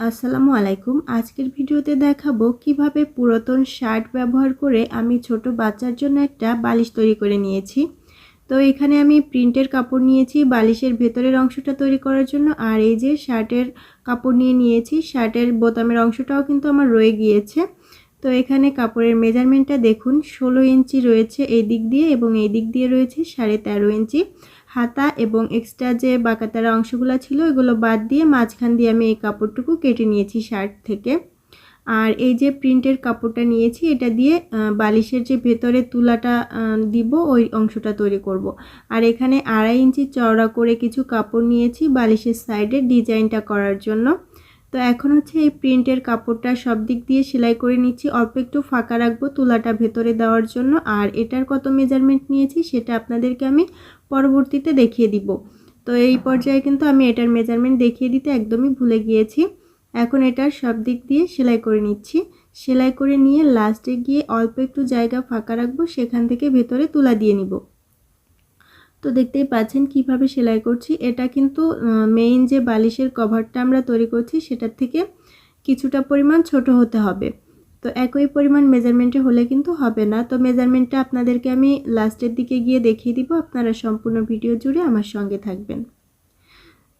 আসসালামু আলাইকুম। আজকের ভিডিওতে দেখাবো কীভাবে পুরাতন শার্ট ব্যবহার করে আমি ছোট বাচ্চার জন্য একটা বালিশ তৈরি করে নিয়েছি। তো এখানে আমি প্রিন্টের কাপড় নিয়েছি, বালিশের ভেতরের অংশটা তৈরি করার জন্য, আর এই যে শার্টের কাপড় নিয়ে নিয়েছি, শার্টের বোতামের অংশটাও কিন্তু আমার রয়ে গিয়েছে। তো এখানে কাপড়ের মেজারমেন্টটা দেখুন, ষোলো ইঞ্চি রয়েছে এই দিক দিয়ে এবং এই দিক দিয়ে রয়েছে সাড়ে তেরো ইঞ্চি। হাতা এবং এক্সট্রা যে বাঁকাতারা অংশগুলো ছিল, এগুলো বাদ দিয়ে মাঝখান দিয়ে আমি এই কাপড়টুকু কেটে নিয়েছি শার্ট থেকে আর এই যে প্রিন্টের কাপড়টা নিয়েছি, এটা দিয়ে বালিশের যে ভেতরে তুলাটা দিব, ওই অংশটা তৈরি করব। আর এখানে আড়াই ইঞ্চি চওড়া করে কিছু কাপড় নিয়েছি বালিশের সাইডে ডিজাইনটা করার জন্য তো এখন হচ্ছে এই প্রিন্টের কাপড়টা সব দিক দিয়ে সেলাই করে নিচ্ছি। অল্প একটু ফাঁকা রাখব তুলাটা ভেতরে দেওয়ার জন্য। আর এটার কত মেজারমেন্ট নিয়েছি সেটা আপনাদেরকে আমি পরবর্তীতে দেখিয়ে দিব। তো এই পর্যায়ে কিন্তু আমি এটার মেজারমেন্ট দেখিয়ে দিতে একদমই ভুলে গিয়েছি। এখন এটার সব দিক দিয়ে সেলাই করে নিচ্ছি। সেলাই করে নিয়ে লাস্টে গিয়ে অল্প একটু জায়গা ফাঁকা রাখব, সেখান থেকে ভেতরে তুলা দিয়ে নিব। তো দেখতেই পাচ্ছেন কীভাবে সেলাই করছি। এটা কিন্তু মেইন যে বালিশের কভারটা আমরা তৈরি করছি, সেটার থেকে কিছুটা পরিমাণ ছোট হতে হবে। তো একই পরিমাণ মেজারমেন্টে হলে কিন্তু হবে না। তো মেজারমেন্টটা আপনাদেরকে আমি লাস্টের দিকে গিয়ে দেখিয়ে দিব। আপনারা সম্পূর্ণ ভিডিও জুড়ে আমার সঙ্গে থাকবেন।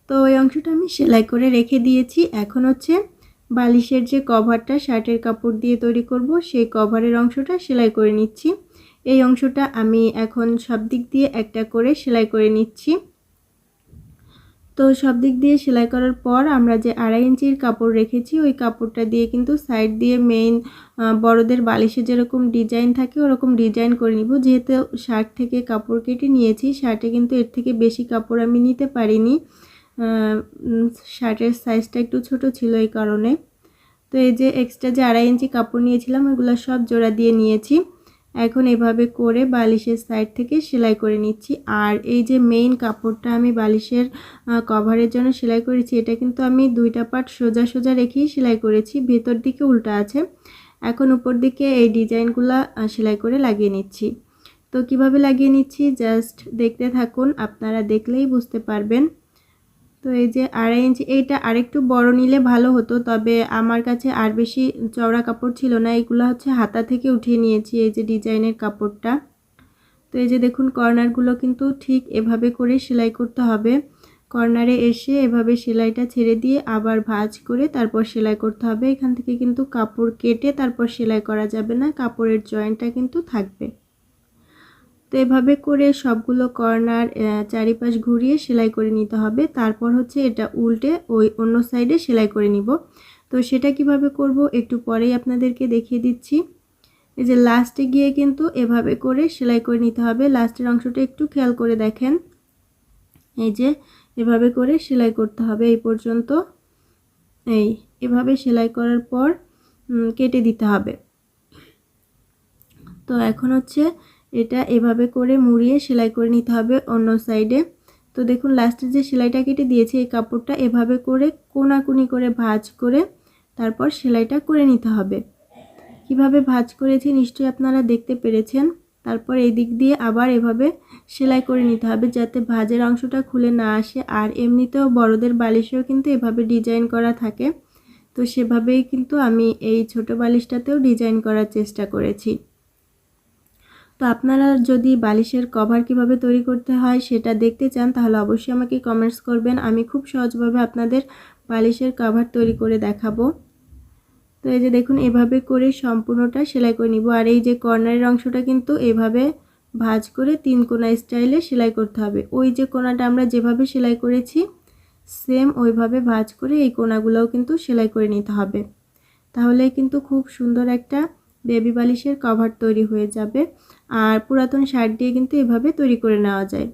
তো ওই অংশটা আমি সেলাই করে রেখে দিয়েছি। এখন হচ্ছে বালিশের যে কভারটা শার্টের কাপড় দিয়ে তৈরি করব, সেই কভারের অংশটা সেলাই করে নিচ্ছি। এই অংশটা আমি এখন সব দিক দিয়ে একটা করে সেলাই করে নিচ্ছি। তো সব দিক দিয়ে সেলাই করার পর আমরা যে আড়াই ইঞ্চির কাপড় রেখেছি, ওই কাপড়টা দিয়ে কিন্তু সাইড দিয়ে মেইন বড়দের বালিশে যেরকম ডিজাইন থাকে ওরকম ডিজাইন করে নিব। যেহেতু শার্ট থেকে কাপড় কেটে নিয়েছি শার্টে কিন্তু এর থেকে বেশি কাপড় আমি নিতে পারিনি। শার্টের সাইজটা একটু ছোট ছিল এই কারণে। তো এই যে এক্সট্রা যে আড়াই ইঞ্চি কাপড় নিয়েছিলাম, ওগুলো সব জোড়া দিয়ে নিয়েছি। এখন এভাবে করে বালিশের সাইড থেকে সেলাই করে নিচ্ছি। আর এই যে মেইন কাপড়টা আমি বালিশের কভারের জন্য সেলাই করেছি, এটা কিন্তু আমি দুইটা পার্ট সোজা সোজা রেখেই সেলাই করেছি। ভেতর দিকে উল্টা আছে। এখন উপর দিকে এই ডিজাইনগুলো সেলাই করে লাগিয়ে নিচ্ছি। তো কীভাবে লাগিয়ে নিচ্ছি? জাস্ট দেখতে থাকুন, আপনারা দেখলেই বুঝতে পারবেন। তো এই যে আড়াই ইঞ্চি এইটা আরেকটু বড় নিলে ভালো হতো, তবে আমার কাছে আর বেশি চওড়া কাপড় ছিল না এইগুলো হচ্ছে হাতা থেকে উঠিয়ে নিয়েছি এই যে ডিজাইনের কাপড়টা। তো এই যে দেখুন কর্নারগুলো কিন্তু ঠিক এভাবে করে সেলাই করতে হবে। কর্নারে এসে এভাবে সেলাইটা ছেড়ে দিয়ে আবার ভাঁজ করে তারপর সেলাই করতে হবে। এখান থেকে কিন্তু কাপড় কেটে তারপর সেলাই করা যাবে না, কাপড়ের জয়েন্টটা কিন্তু থাকবে। তো এভাবে করে সবগুলো কর্নার চারিপাশ ঘুরিয়ে সেলাই করে নিতে হবে। তারপর হচ্ছে এটা উল্টে ওই অন্য সাইডে সেলাই করে নিব। তো সেটা কীভাবে করব একটু পরেই আপনাদেরকে দেখিয়ে দিচ্ছি। এই যে লাস্টে গিয়ে কিন্তু এভাবে করে সেলাই করে নিতে হবে। লাস্টের অংশটা একটু খেয়াল করে দেখেন। এই যে এভাবে করে সেলাই করতে হবে এই পর্যন্ত। এই এভাবে সেলাই করার পর কেটে দিতে হবে। তো এখন হচ্ছে এটা এভাবে করে মুড়িয়ে সেলাই করে নিতে হবে অন্য সাইডে তো দেখুন লাস্টে যে সেলাইটা কেটে দিয়েছে, এই কাপড়টা এভাবে করে কোনাকুনি করে ভাজ করে তারপর সেলাইটা করে নিতে হবে। কীভাবে ভাজ করেছি নিশ্চয়ই আপনারা দেখতে পেরেছেন। তারপর এই দিক দিয়ে আবার এভাবে সেলাই করে নিতে হবে যাতে ভাজের অংশটা খুলে না আসে। আর এমনিতেও বড়দের বালিশেও কিন্তু এভাবে ডিজাইন করা থাকে। তো সেভাবেই কিন্তু আমি এই ছোট বালিশটাতেও ডিজাইন করার চেষ্টা করেছি। তো আপনারা যদি বালিশের কভার কীভাবে তৈরি করতে হয় সেটা দেখতে চান, তাহলে অবশ্যই আমাকে কমেন্টস করবেন। আমি খুব সহজভাবে আপনাদের বালিশের কভার তৈরি করে দেখাবো। তো এই যে দেখুন, এভাবে করে সম্পূর্ণটা সেলাই করে নিব। আর এই যে কর্নারের অংশটা কিন্তু এভাবে ভাজ করে তিন কোনা স্টাইলে সেলাই করতে হবে। ওই যে কোনাটা আমরা যেভাবে সেলাই করেছি সেম ওইভাবে ভাজ করে এই কোনাগুলোও কিন্তু সেলাই করে নিতে হবে। তাহলে কিন্তু খুব সুন্দর একটা বেবি বালিশের কভার তৈরি হয়ে যাবে আর পুরাতন শার্ট দিয়ে কিন্তু এভাবে তৈরি করে নেওয়া যায়।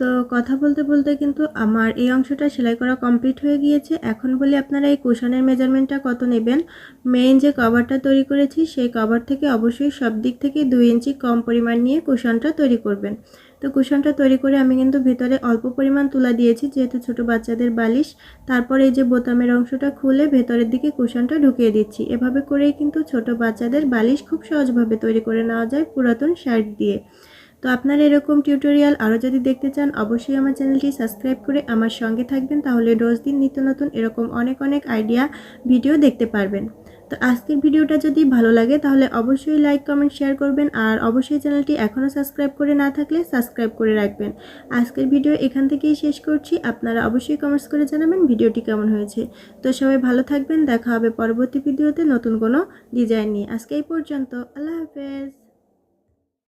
তো কথা বলতে বলতে কিন্তু আমার এই অংশটা সেলাই করা কমপ্লিট হয়ে গিয়েছে। এখন বলি আপনারা এই কুশনের মেজারমেন্টটা কত নেবেন? মেইন যে কভারটা তৈরি করেছি, সেই কভার থেকে অবশ্যই সব দিক থেকে দুই ইঞ্চি কম পরিমাণ নিয়ে কুশনটা তৈরি করবেন। তো কুশনটা তৈরি করে আমি কিন্তু ভিতরে অল্প পরিমাণ তুলা দিয়েছি, যেহেতু ছোট বাচ্চাদের বালিশ। তারপর এই যে বোতামের অংশটা খুলে ভেতরের দিকে কুশনটা ঢুকিয়ে দিচ্ছি। এভাবে করেই কিন্তু ছোট বাচ্চাদের বালিশ খুব সহজভাবে তৈরি করে নেওয়া যায় পুরাতন শার্ট দিয়ে। তো আপনারা এরকম টিউটোরিয়াল আরও যদি দেখতে চান, অবশ্যই আমার চ্যানেলটি সাবস্ক্রাইব করে আমার সঙ্গে থাকবেন। তাহলে রোজ দিন নিত্য নতুন এরকম অনেক অনেক আইডিয়া ভিডিও দেখতে পারবেন। তো আজকের ভিডিওটা যদি ভালো লাগে, তাহলে অবশ্যই লাইক কমেন্ট শেয়ার করবেন। আর অবশ্যই চ্যানেলটি এখনও সাবস্ক্রাইব করে না থাকলে সাবস্ক্রাইব করে রাখবেন। আজকের ভিডিও এখান থেকেই শেষ করছি। আপনারা অবশ্যই কমেন্টস করে জানাবেন ভিডিওটি কেমন হয়েছে। তো সবাই ভালো থাকবেন। দেখা হবে পরবর্তী ভিডিওতে নতুন কোনো ডিজাইন নিয়ে। আজকে এই পর্যন্ত। আল্লাহ হাফেজ।